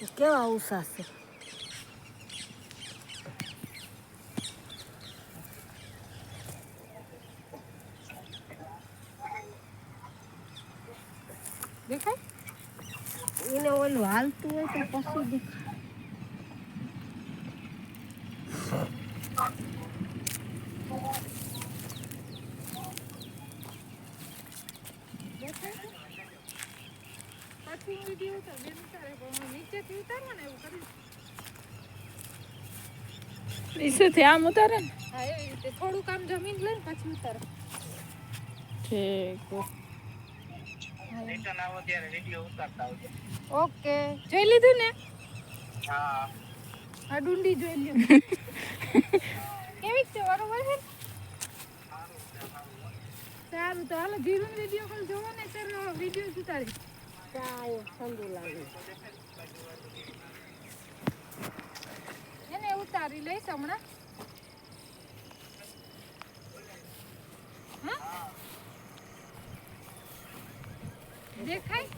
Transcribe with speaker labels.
Speaker 1: તો કેવા ઉષા છે
Speaker 2: દેખાય
Speaker 1: એને ઓલું હાલતું હોય તો પછી દેખાય
Speaker 2: દેખાય પાછું વીડિયો ઉતાર બેન ઉતારે પણ નીચેથી ઉતારવા ને એવું કરી
Speaker 3: નીચેથી આમ ઉતારે ને?
Speaker 2: હા એવી રીતે આમ જમીન લઈને પછી ઉતારે
Speaker 3: ઠીક.
Speaker 2: ઓકે. જોઈ લીધું ને?
Speaker 4: હા.
Speaker 2: આ ડુંડી જોઈ લ્યો. કેવી છે? બરોબર છે સારું તો હાલો ધીરું વીડિયો કોલ જોવો ને ત્યારે વીડિયો ઉતારી
Speaker 1: લાગે
Speaker 2: એને ઉતારી લઈશ હમણાં? દેખાય